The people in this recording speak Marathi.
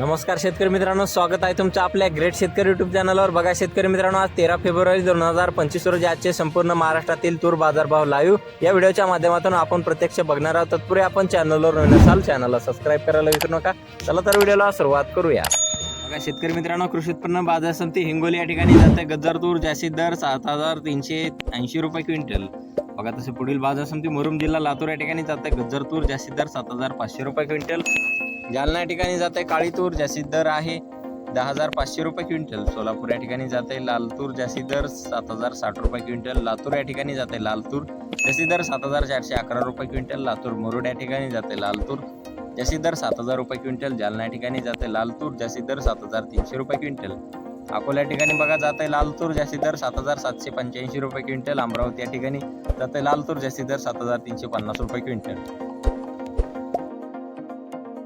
नमस्कार शेतकरी मित्रांनो स्वागत आहे तुमचं आपल्या ग्रेट शेतकरी युट्यूब चॅनलवर बघा शेतकरी मित्रांनो आज तेरा फेब्रुवारी दोन हजार पंचवीस रोजी आजचे संपूर्ण महाराष्ट्रातील तूर बाजारभाव लाईव्ह या व्हिडिओच्या माध्यमातून आपण प्रत्यक्ष बघणार आहोत. तत्पूर्वी आपण चॅनलवर नवीन असाल चॅनलला सबस्क्राईब करायला विसरू नका. चला तर व्हिडिओला सुरुवात करूया. बघा शेतकरी मित्रांनो कृषी उत्पन्न बाजार समिती हिंगोली या ठिकाणी जाते गज्जर तूर जास्तीत दर सात हजार तीनशे ऐंशी रुपये क्विंटल. बघा तसे पुढील बाजार समिती मुरुम जिल्हा लातूर या ठिकाणी जाते गज्जर तूर जास्तीत दर सात हजार पाचशे रुपये क्विंटल. जालना ठिकाणी ठिकाणी जाते काळी तूर जास्तीत दर आहे दहा हजार पाचशे रुपये क्विंटल. सोलापूर या ठिकाणी जाते लाल तूर जास्तीत दर सात हजार साठ रुपये क्विंटल. लातूर या ठिकाणी जाते लाल तूर जास्तीत दर सात हजार चारशे अकरा रुपये क्विंटल. लातूर मुरुड या ठिकाणी जाते लाल तूर जास्तीत दर सात हजार रुपये क्विंटल. जालना या ठिकाणी जाते लाल तूर जास्तीत दर सात हजार तीनशे रुपये क्विंटल. अकोला ठिकाणी बघा जाते लाल तूर जास्तीत दर सात हजार सातशे पंच्याऐंशी रुपये क्विंटल. अमरावती या ठिकाणी जाते लाल तूर जास्तीत दर सात हजार तीनशे पन्नास रुपये क्विंटल.